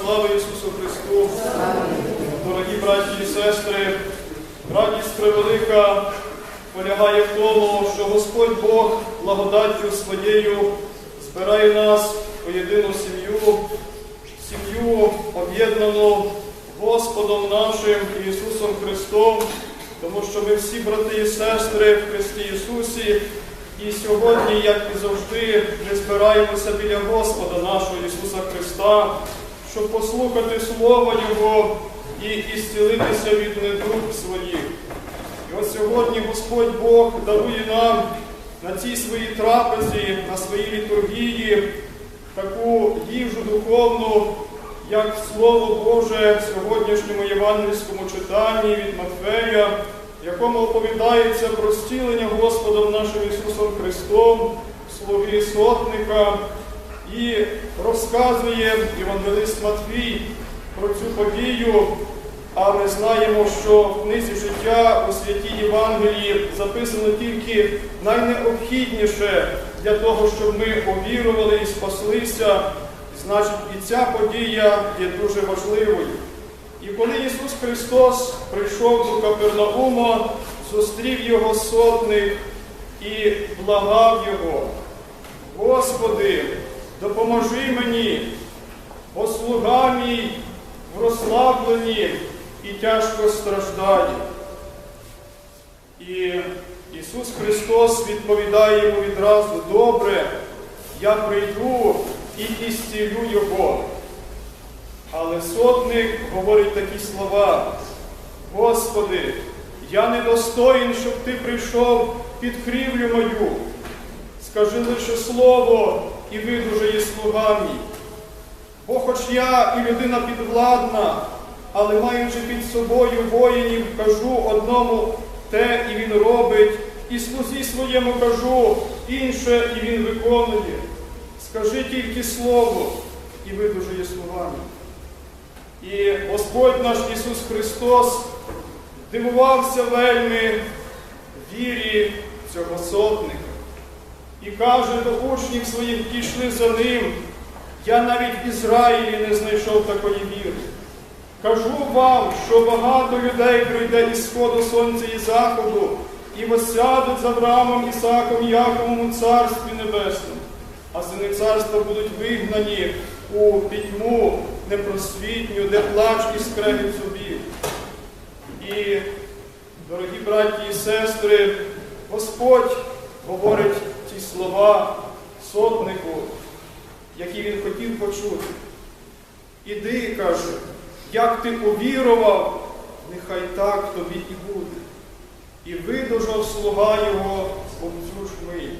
слава Ісусу Христу! Дорогі браті і сестри, радість превелика полягає в тому, що Господь Бог благодаттю своєю збирає нас у єдину сім'ю, сім'ю об'єднану Господом нашим Ісусом Христом, тому що ми всі брати і сестри в Христі Ісусі. І сьогодні, як і завжди, ми збираємося біля Господа нашого Ісуса Христа, щоб послухати Слово Його і ісцілитися від недуг своїх. І от сьогодні Господь Бог дарує нам на цій своїй трапезі, на своїй літургії таку їжу духовну, як Слово Боже в сьогоднішньому євангельському читанні від Матфея, в якому оповідається про зцілення Господом нашим Ісусом Христом, слуги сотника, і розказує Євангелист Матвій про цю подію. А ми знаємо, що в книзі життя у святій Євангелії записано тільки найнеобхідніше для того, щоб ми повірували і спаслися. Значить, і ця подія є дуже важливою. І коли Ісус Христос прийшов до Капернаума, зустрів його сотник і благав його. Господи, допоможи мені, бо слуга мій в розслабленні і тяжко страждає. І Ісус Христос відповідає йому відразу, добре, я прийду і ісцілю Його. Але сотник говорить такі слова, Господи, я недостоїн, щоб Ти прийшов під крівлю мою. Скажи лише слово і видужає слуга мій. Бо хоч я і людина підвладна, але маючи під собою воїнів, кажу одному те, і він робить, і слузі своєму кажу інше, і він виконує. Скажи тільки слово, і видужає словами. І Господь наш Ісус Христос дивувався вельми вірі цього сотника. І каже до учнів своїх, які йшли за ним, я навіть в Ізраїлі не знайшов такої віри. Кажу вам, що багато людей прийде із сходу сонця і заходу, і восядуть з Авраамом, Ісаком, Яковом у Царстві Небесному, а сини царства будуть вигнані у пітьму непросвітню, де плач і скрегіт зубів. І, дорогі браті і сестри, Господь говорить слова сотнику, які він хотів почути. Іди, каже, як ти увірував, нехай так тобі і буде. І видужав слуга його цю ж мить.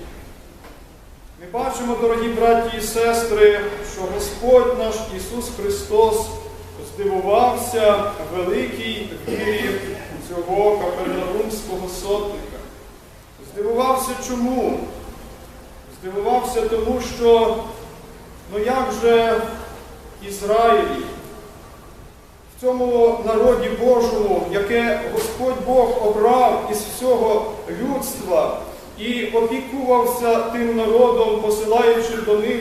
Ми бачимо, дорогі браті і сестри, що Господь наш Ісус Христос здивувався великій вірі цього капернаумського сотника. Здивувався чому? Здивувався тому, що ну як же Ізраїлі, в цьому народі Божому, яке Господь Бог обрав із всього людства і опікувався тим народом, посилаючи до них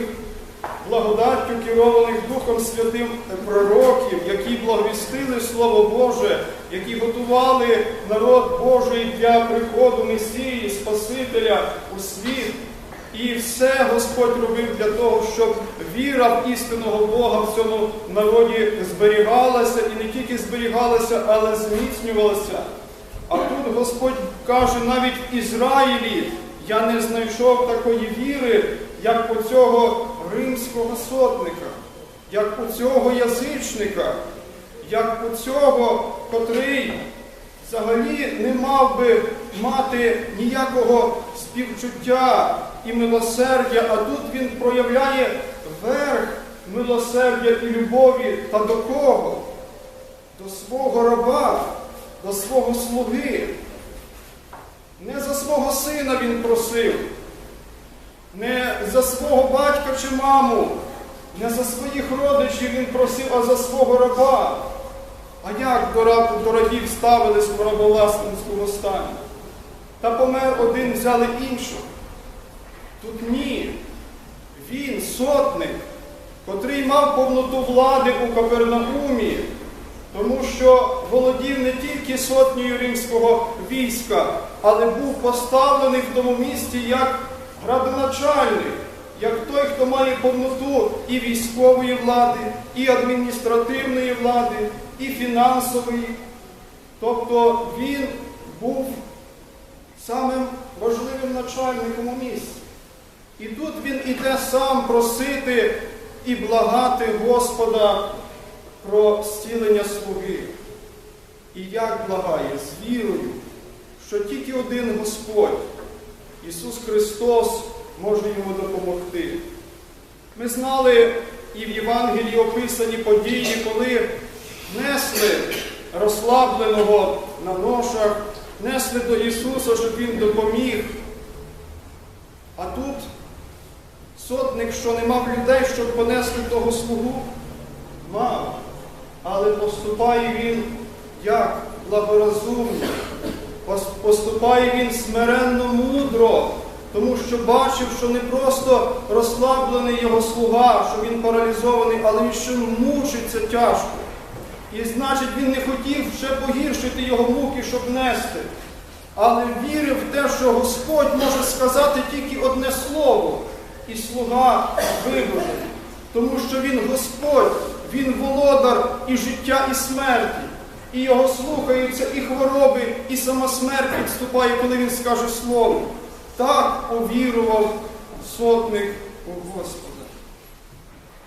благодаттю керованих Духом Святим пророків, які благовістили Слово Боже, які готували народ Божий для приходу Месії, Спасителя у світ. І все Господь робив для того, щоб віра в істинного Бога в цьому народі зберігалася і не тільки зберігалася, але зміцнювалася. А тут Господь каже, навіть в Ізраїлі я не знайшов такої віри, як у цього римського сотника, як у цього язичника, як у цього, котрий взагалі не мав би мати ніякого співчуття і милосердя, а тут він проявляє верх милосердя і любові та до кого? До свого раба, до свого слуги. Не за свого сина він просив, не за свого батька чи маму, не за своїх родичів він просив, а за свого раба. А як до, раб, до рабів ставились в рабовласницькому стані? Та помер один, взяли іншого. Тут ні. Він, сотник, котрий мав повноту влади у Капернаумі, тому що володів не тільки сотнею римського війська, але був поставлений в тому місті як градоначальник, як той, хто має повноту і військової влади, і адміністративної влади, і фінансової. Тобто він був самим важливим начальником у місті. І тут він іде сам просити і благати Господа про зцілення слуги. І як благає? З вірою, що тільки один Господь, Ісус Христос, може йому допомогти. Ми знали і в Євангелії описані події, коли несли розслабленого на ношах, несли до Ісуса, щоб Він допоміг. А тут сотник, що не мав людей, щоб понести того слугу, мав. Але поступає він як благорозумно, поступає він смиренно мудро, тому що бачив, що не просто розслаблений його слуга, що він паралізований, але він ще мучиться тяжко. І значить, він не хотів ще погіршити його муки, щоб нести. Але вірив в те, що Господь може сказати тільки одне слово, і слуга вибуде. Тому що він Господь, Він володар і життя, і смерті. І його слухаються і хвороби, і сама смерть відступає, коли він скаже слово. Так увірував сотник у Господа.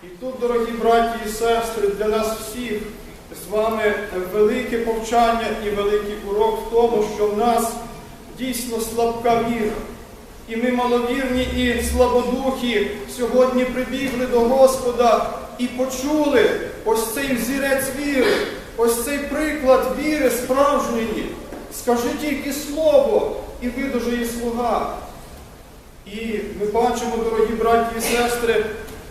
І тут, дорогі браті і сестри, для нас всіх вами велике повчання і великий урок в тому, що в нас дійсно слабка віра. І ми маловірні і слабодухі сьогодні прибігли до Господа і почули ось цей взірець віри, ось цей приклад віри справжньої. Скажи тільки слово і видужає слуга. І ми бачимо, дорогі браті і сестри,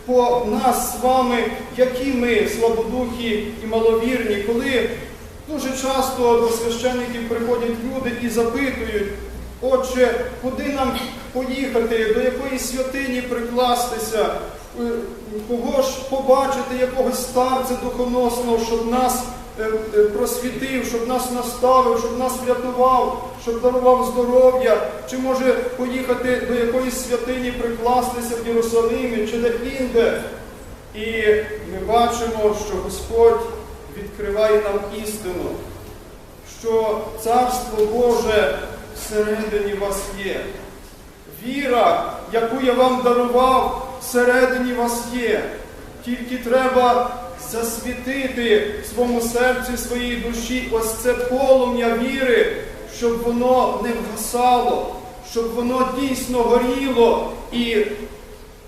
по нас з вами, які ми слабодухі і маловірні, коли дуже часто до священників приходять люди і запитують, отже, куди нам поїхати, до якої святині прикластися, е, кого ж побачити, якогось старця духоносного, щоб нас просвітив, щоб нас наставив, щоб нас врятував, щоб дарував здоров'я, чи може поїхати до якоїсь святині прикластися в Єрусалимі чи де-інде. І ми бачимо, що Господь відкриває нам істину, що Царство Боже всередині вас є. Віра, яку я вам дарував, всередині вас є. Тільки треба засвітити в своєму серці, своїй душі ось це полум'я віри, щоб воно не вгасало, щоб воно дійсно горіло і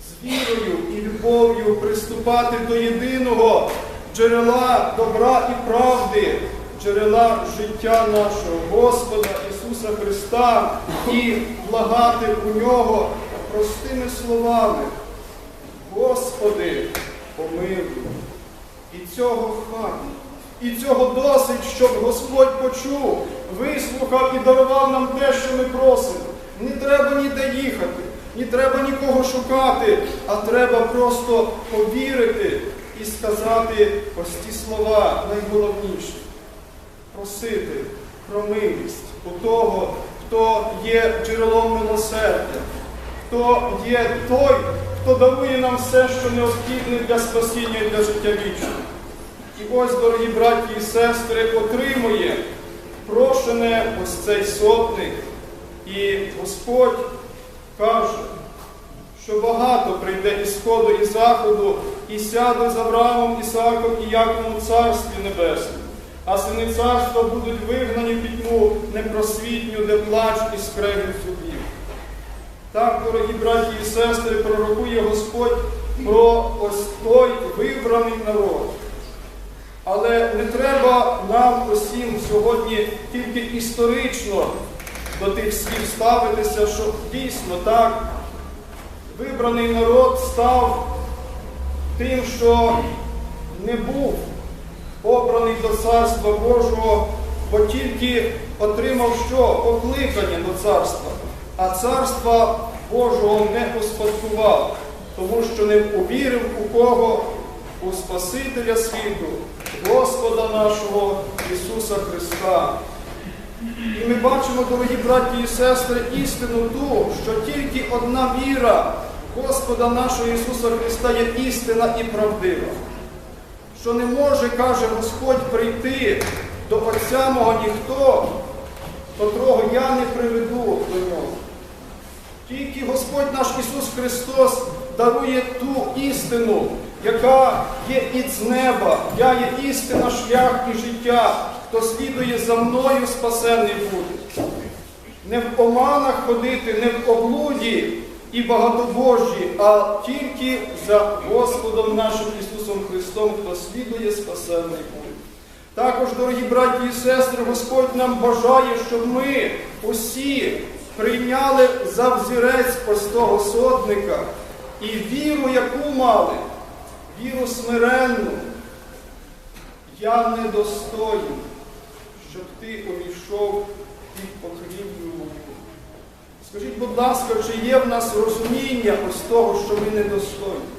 з вірою і любов'ю приступати до єдиного джерела добра і правди, джерела життя нашого Господа Ісуса Христа і благати у нього простими словами. Господи, помилуй. І цього хватить. І цього досить, щоб Господь почув, вислухав і дарував нам те, що ми просимо. Не треба ніде їхати, не треба нікого шукати, а треба просто повірити і сказати ось ті слова найголовніші. Просити про милість у того, хто є джерелом милосердя, хто є той, хто дарує нам все, що необхідне для спасіння і для життя вічного. І ось, дорогі браті і сестри, отримує прошене ось цей сотник. І Господь каже, що багато прийде із сходу і заходу, і сяде з Авраамом, Ісаком і Яковом Царстві Небесному. А сини царства будуть вигнані в пітьму непросвітню, де плач і скрегіт зубів. Так, дорогі браті і сестри, пророкує Господь про ось той вибраний народ. Але не треба нам усім сьогодні тільки історично до тих слів ставитися, що дійсно так вибраний народ став тим, що не був обраний до Царства Божого, бо тільки отримав що? Покликання до царства, а царства Божого не успадкував, тому що не увірив у кого? У Спасителя світу, Господа нашого Ісуса Христа. І ми бачимо, дорогі браті і сестри, істину ту, що тільки одна віра Господа нашого Ісуса Христа є істина і правдива. Що не може, каже Господь, прийти до Отця мого ніхто, котрого я не приведу до нього. Тільки Господь наш Ісус Христос дарує ту істину, яка є із неба. Я є істина, шлях і життя. Хто слідує за мною, спасений буде. Не в оманах ходити, не в облуді і багатобожі, а тільки за Господом нашим Ісусом Христом, хто слідує, спасений буде. Також, дорогі браті і сестри, Господь нам бажає, щоб ми усі прийняли за взірець ось того сотника і віру, яку мали, віру смиренну. Я недостойний, щоб ти увійшов під покрівлю мою. Скажіть, будь ласка, чи є в нас розуміння ось того, що ми недостойні?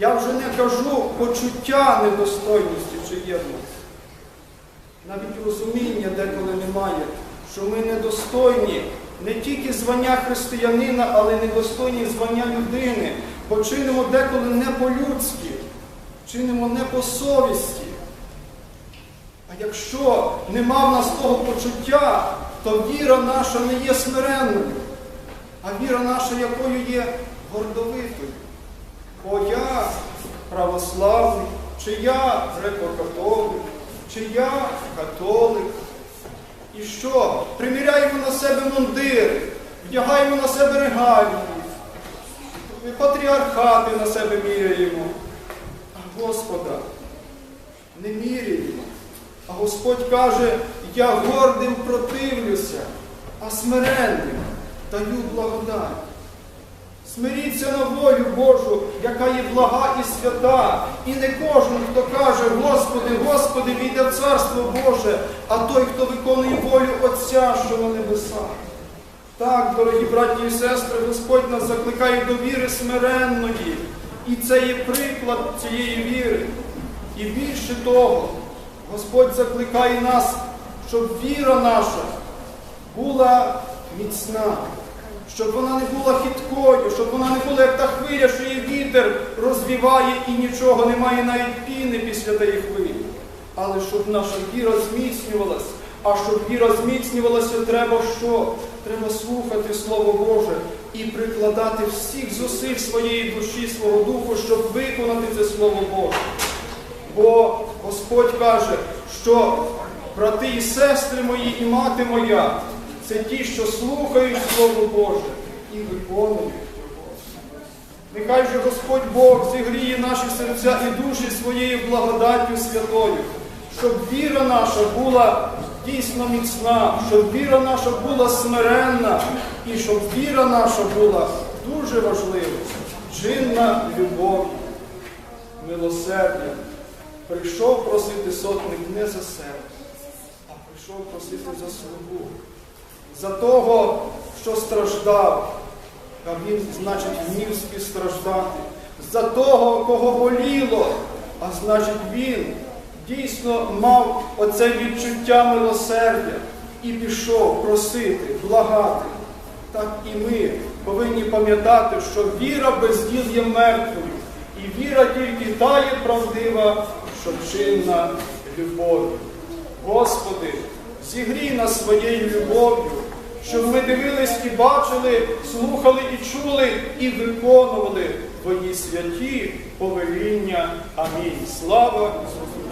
Я вже не кажу почуття недостойності, чи є в нас. Навіть розуміння деколи немає, що ми недостойні не тільки звання християнина, але й недостойні звання людини, бо чинимо деколи не по-людськи, чинимо не по совісті. А якщо нема в нас того почуття, то віра наша не є смиренною, а віра наша якою є гордовитою. Бо я православний, чи я греко-католик, чи я католик. І що? Приміряємо на себе мундири, вдягаємо на себе регалії, патріархати на себе міряємо. А Господа не міряємо. А Господь каже, я гордим противлюся, а смиренним даю благодать. Смиріться на волю Божу, яка є блага і свята. І не кожен, хто каже, Господи, Господи, війде в Царство Боже, а той, хто виконує волю Отця, що на небесах. Так, дорогі браті і сестри, Господь нас закликає до віри смиренної. І це є приклад цієї віри. І більше того, Господь закликає нас, щоб віра наша була міцна, щоб вона не була хиткою, щоб вона не була як та хвиля, що її вітер розвіває і нічого немає навіть піни після тієї хвилі. Але щоб наша віра зміцнювалася. А щоб віра зміцнювалася, треба що? Треба слухати Слово Боже і прикладати всіх зусиль своєї душі, свого духу, щоб виконати це Слово Боже. Бо Господь каже, що брати і сестри мої і мати моя це ті, що слухають Слово Боже і виконують його. Нехай же Господь Бог зігріє наші серця і душі своєю благодаттю святою, щоб віра наша була дійсно міцна, щоб віра наша була смиренна і щоб віра наша була дуже важлива, чинна любов'ю, милосердям. Прийшов просити сотник не за себе, а прийшов просити за слугу, за того, що страждав, а він, значить, вмів співстраждати, за того, кого боліло, а значить, він дійсно мав оце відчуття милосердя і пішов просити, благати. Так і ми повинні пам'ятати, що віра без діл є мертвою, і віра тільки та є правдива, що чинна любов'ю. Господи, зігрій нас своєю любов'ю, щоб ми дивились і бачили, слухали і чули, і виконували Твої святі повеління. Амінь. Слава Ісусу!